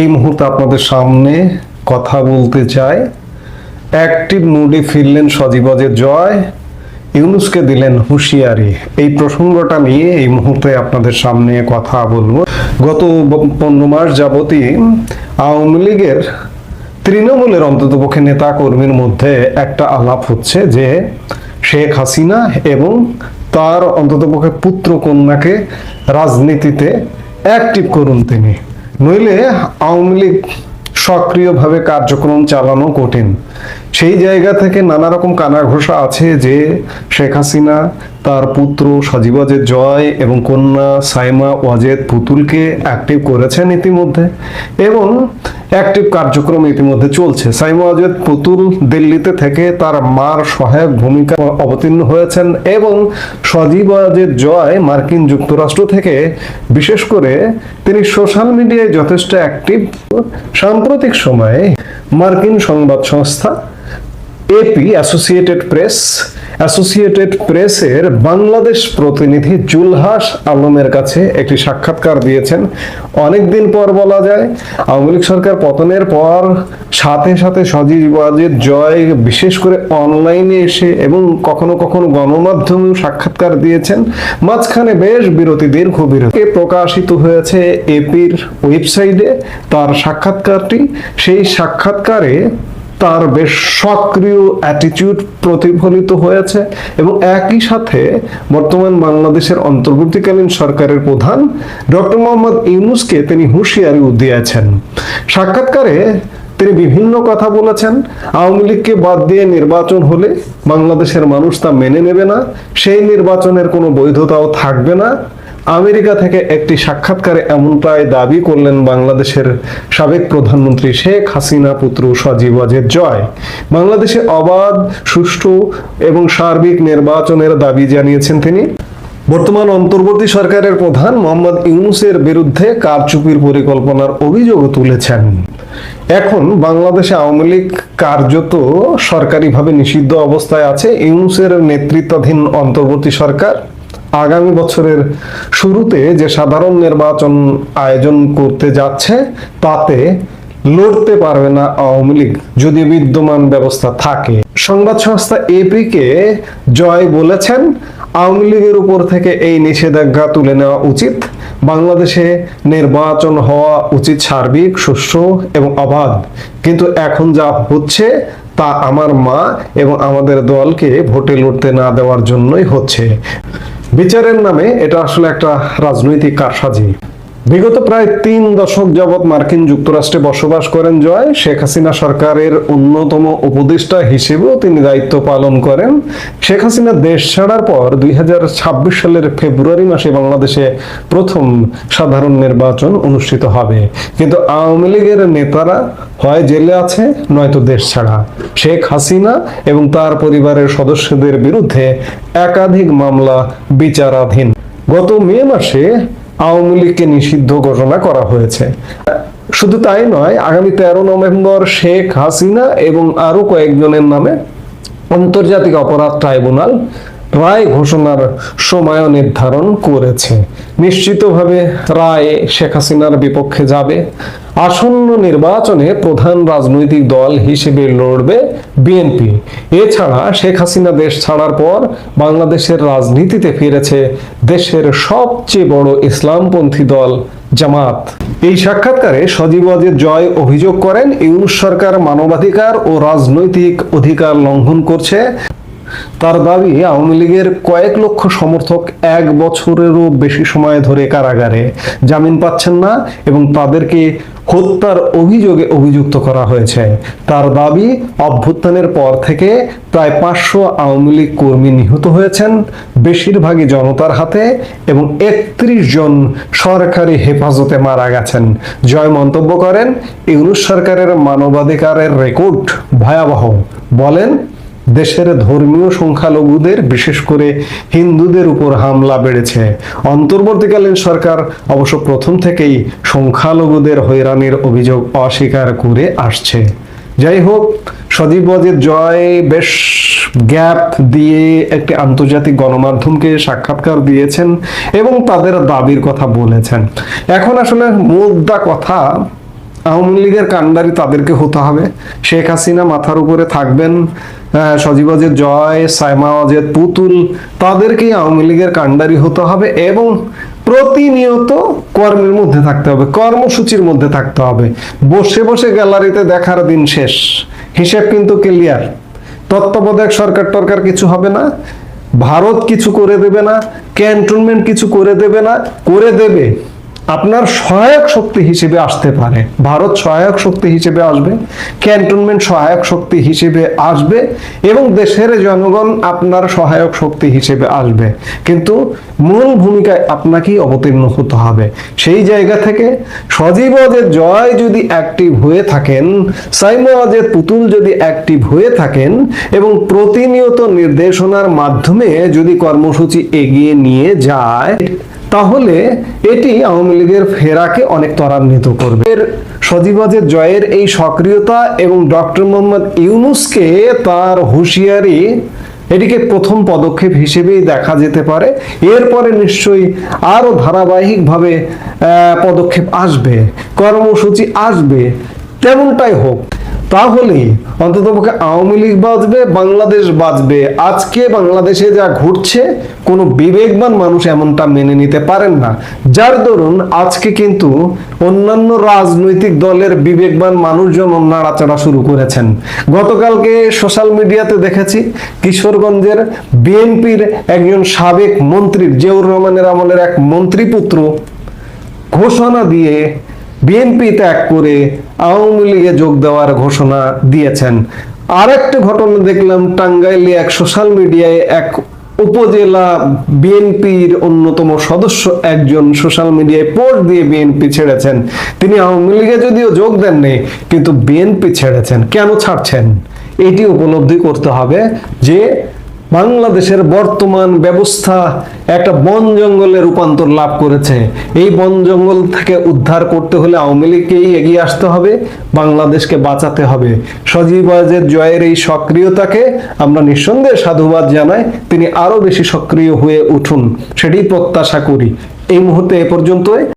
এই মুহূর্তে আপনাদের সামনে কথা বলতে চাই। অ্যাক্টিভ মুডে ফিরলেন সজীবজের জয়। ইউনুসকে দিলেন হুঁশিয়ারি। এই প্রসঙ্গটা নিয়ে এই মুহূর্তে আপনাদের সামনে কথা বলব। গত পনেরো মাস যাবতই আওয়ামী লীগের তৃণমূলের অন্ততপক্ষে নেতা কর্মীর মধ্যে একটা আলাপ হচ্ছে যে শেখ হাসিনা এবং তার অন্ততপক্ষে পুত্র কন্যাকে রাজনীতিতে অ্যাক্টিভ করুন তিনি। নইলে আওয়ামী লীগ সক্রিয়ভাবে কার্যক্রম চালানো কঠিন। সেই জায়গা থেকে নানা রকম কানাঘোষা আছে যে শেখ হাসিনা তার পুত্র সজীবাজের জয় এবং কন্যা সাইমা ওয়াজেদ পুতুলকে অ্যাক্টিভ করেছেন ইতিমধ্যে এবং অ্যাক্টিভ কার্যক্রম ইতিমধ্যে চলছে। সাইমা ওয়াজেদ পুতুল দিল্লিতে থেকে তার মার সহায়ক ভূমিকা অবতীর্ণ হয়েছেন এবং সজীব জয় মার্কিন যুক্তরাষ্ট্র থেকে বিশেষ করে তিনি সোশ্যাল মিডিয়ায় যথেষ্ট অ্যাক্টিভ সাম্প্রতিক সময়ে মার্কিন সংবাদ সংস্থা এপি অ্যাসোসিয়েটেড প্রেস অ্যাসোসিয়েটেড প্রেসের বাংলাদেশ প্রতিনিধি জুলহাস আলমের কাছে একটি সাক্ষাৎকার দিয়েছেন। অনেকদিন পর বলা যায়, আওয়ামী লীগ সরকার পতনের পর সাথে সাথে সজীব ওয়াজেদ জয়, বিশেষ করে অনলাইনে এসে এবং কখনো কখনো গণমাধ্যমেও সাক্ষাৎকার দিয়েছেন। মাঝখানে বেশ বিরতি, দীর্ঘ বিরতি। প্রকাশিত হয়েছে এপির ওয়েবসাইটে। তার সাক্ষাৎকারটি, সেই সাক্ষাৎকারে তার বেশ সক্রিয় অ্যাটিটিউড প্রতিফলিত হয়েছে এবং একই সাথে বর্তমান বাংলাদেশের অন্তর্বর্তীকালীন সরকারের প্রধান ডক্টর মোহাম্মদ ইউনুসকে তিনি হুঁশিয়ারিও দিয়েছেন। সাক্ষাৎকারে তিনি বিভিন্ন কথা বলেছেন। আওয়ামী লীগকে বাদ দিয়ে নির্বাচন হলে বাংলাদেশের মানুষ তা মেনে নেবে না। সেই নির্বাচনের কোনো বৈধতাও থাকবে না। আমেরিকা থেকে একটি সাক্ষাৎকারে এমনটাই দাবি করলেন বাংলাদেশের সাবেক প্রধানমন্ত্রী শেখ হাসিনা পুত্র সজীব ওয়াজেদ জয়। বাংলাদেশে অবাধ, সুষ্ঠু এবং সার্বিক নির্বাচনের দাবি জানিয়েছেন তিনি। বর্তমান অন্তর্বর্তী সরকারের প্রধান মোহাম্মদ ইউনুসের বিরুদ্ধে কারচুপির পরিকল্পনার অভিযোগও তুলেছেন। এখন বাংলাদেশে আওয়ামী লীগ কার্যত সরকারিভাবে নিষিদ্ধ অবস্থায় আছে ইউনুসের নেতৃত্বাধীন অন্তর্বর্তী সরকার। আগামী বছরের শুরুতে যে সাধারণ নির্বাচন আয়োজন করতে যাচ্ছে, তাতে লড়তে পারবে না আওয়ামী লীগ, যদি বিদ্যমান ব্যবস্থা থাকে। সংবাদ সংস্থা এপি কে জয় বলেছেন, আওয়ামী লীগের উপর থেকে এই নিষেধাজ্ঞা তুলে নেওয়া উচিত। বাংলাদেশে নির্বাচন হওয়া উচিত সার্বিক, সুষ্ঠু এবং অবাধ। কিন্তু এখন যা হচ্ছে, তা আমার মা এবং আমাদের দলকে ভোটে লড়তে না দেওয়ার জন্যই হচ্ছে। বিচারের নামে এটা আসলে একটা রাজনৈতিক কারসাজি। বিগত প্রায় তিন দশক যাবৎ মার্কিন যুক্তরাষ্ট্রে বসবাস করেন জয়, শেখ হাসিনা সরকারের অন্যতম উপদেষ্টা হিসেবেও তিনি দায়িত্ব পালন করেন। শেখ হাসিনা দেশ ছাড়ার পর দুই সালের ফেব্রুয়ারি মাসে বাংলাদেশে প্রথম সাধারণ নির্বাচন অনুষ্ঠিত হবে। কিন্তু আওয়ামী লীগের নেতারা হয় জেলে আছে, নয়তো দেশ ছাড়া। শেখ হাসিনা এবং তার পরিবারের সদস্যদের বিরুদ্ধে একাধিক মামলা বিচারাধীন। গত মে মাসে আওয়ামী লীগকে নিষিদ্ধ ঘোষণা করা হয়েছে। শুধু তাই নয়, আগামী তেরো নভেম্বর শেখ হাসিনা এবং আরও কয়েকজনের নামে আন্তর্জাতিক অপরাধ ট্রাইব্যুনাল রায় ঘোষণার সময় নির্ধারণ করেছে। নিশ্চিতভাবে রায় শেখ হাসিনার বিপক্ষে যাবে। আসন্ন নির্বাচনে প্রধান রাজনৈতিক দল হিসেবে লড়বে বিএনপি। এছাড়া শেখ হাসিনা দেশ ছাড়ার পর বাংলাদেশের রাজনীতিতে ফিরেছে দেশের সবচেয়ে বড় ইসলামপন্থী দল জামাত। এই সাক্ষাৎকারে সজীব ওয়াজেদ জয় অভিযোগ করেন, ইউনুস সরকার মানবাধিকার ও রাজনৈতিক অধিকার লঙ্ঘন করছে। তার দাবি, আওয়ামী লীগের কয়েক লক্ষ সমর্থক এক বছরেরও বেশি সময় ধরে কারাগারে। জামিন পাচ্ছেন না এবং তাদেরকে হত্যার অভিযোগে অভিযুক্ত করা হয়েছে। তার দাবি, অভ্যুত্থানের পর থেকে প্রায় পাঁচশো আওয়ামী লীগ কর্মী নিহত হয়েছেন বেশিরভাগই জনতার হাতে এবং একত্রিশ জন সরকারি হেফাজতে মারা গেছেন। জয় মন্তব্য করেন, ইউনুস সরকারের মানবাধিকারের রেকর্ড ভয়াবহ। বলেন দেশের ধর্মীয় সংখ্যালঘুদের, বিশেষ করে হিন্দুদের উপর হামলা বেড়েছে। অন্তর্বর্তীকালীন সরকার অবশ্য প্রথম থেকেই সংখ্যালঘুদের হয়রানির অভিযোগ অস্বীকার করে আসছে। যাই হোক, সজীব জয়, বেশ গ্যাপ দিয়ে একটি আন্তর্জাতিক গণমাধ্যমকে সাক্ষাৎকার দিয়েছেন এবং তাদের দাবির কথা বলেছেন। এখন আসলে মুদ্রা কথা, আওয়ামী লীগের কাণ্ডারি তাদেরকে হতে হবে। শেখ হাসিনা মাথার উপরে থাকবেন। আহ, সজীবাজের জয় সাইমাওয়াজের পুতুল তাদেরকেই আওয়ামী লীগের কাণ্ডারি হতে হবে এবং প্রতিনিয়ত কর্মের মধ্যে থাকতে হবে কর্মসূচির মধ্যে থাকতে হবে। বসে বসে গ্যালারিতে দেখার দিন শেষ। হিসেব কিন্তু ক্লিয়ার। তত্ত্বাবধায়ক সরকার টরকার কিছু হবে না ভারত কিছু করে দেবে না ক্যান্টনমেন্ট কিছু করে দেবে না করে দেবে। আপনার সহায়ক শক্তি হিসেবে আসতে পারে। ভারত সহায়ক শক্তি হিসেবে আসবে, ক্যান্টনমেন্ট সহায়ক শক্তি হিসেবে আসবে এবং দেশের জনগণ আপনার সহায়ক শক্তি হিসেবে আসবে। কিন্তু মূল ভূমিকায় আপনাকেই অবতীর্ণ হতে হবে। সেই জায়গা থেকে সজীব অজের জয় যদি অ্যাক্টিভ হয়ে থাকেন, সাইমো অজের পুতুল যদি অ্যাক্টিভ হয়ে থাকেন এবং প্রতিনিয়ত নির্দেশনার মাধ্যমে যদি কর্মসূচি এগিয়ে নিয়ে যায় তাহলে এটি আওয়ামী লীগের ফেরাকে অনেক ত্বরান্বিত করবে। এর সজীবাজের জয়ের এই সক্রিয়তা এবং ডক্টর মোহাম্মদ ইউনুসকে তার হুঁশিয়ারি এটিকে প্রথম পদক্ষেপ হিসেবেই দেখা যেতে পারে। এরপরে নিশ্চয়ই আরও ধারাবাহিকভাবে পদক্ষেপ আসবে, কর্মসূচি আসবে, তেমনটাই হোক। তাহলে অন্ততপক্ষে আওয়ামী লীগ বাঁচবে, বাংলাদেশ বাঁচবে। আজকে বাংলাদেশে যা ঘটছে, কোনো বিবেকবান মানুষ এমনটা মেনে নিতে পারেন না। যার দরুন আজকে কিন্তু অন্যান্য রাজনৈতিক দলের বিবেকবান মানুষজন নাড়াচাড়া শুরু করেছেন। গতকালকে সোশ্যাল মিডিয়াতে দেখেছি, কিশোরগঞ্জের বিএনপির একজন সাবেক মন্ত্রী জিয়াউর রহমানের আমলের এক মন্ত্রীপুত্র ঘোষণা দিয়ে বিএনপি ত্যাগ করে আওয়ামী লীগে যোগ দেওয়ার ঘোষণা দিয়েছেন। আর একটা ঘটনা দেখলাম টাঙ্গাইলে এক সোশ্যাল মিডিয়ায় এক উপজেলা বিএনপির অন্যতম সদস্য একজন সোশ্যাল মিডিয়ায় পোস্ট দিয়ে বিএনপি ছেড়েছেন। তিনি আওয়ামী লীগে যদিও যোগ দেননি, কিন্তু বিএনপি ছেড়েছেন। কেন ছাড়ছেন? এটি উপলব্ধি করতে হবে যে বাংলাদেশের বর্তমান ব্যবস্থা একটা বন জঙ্গলে রূপান্তর লাভ করেছে। এই বন জঙ্গল থেকে উদ্ধার করতে হলে আওয়ামী লীগকেই এগিয়ে আসতে হবে, বাংলাদেশকে বাঁচাতে হবে। সজীব ওয়াজেদ জয়ের এই সক্রিয়তাকে আমরা নিঃসন্দেহে সাধুবাদ জানাই, তিনি আরও বেশি সক্রিয় হয়ে উঠুন, সেটি প্রত্যাশা করি। এই মুহূর্তে এ পর্যন্তই।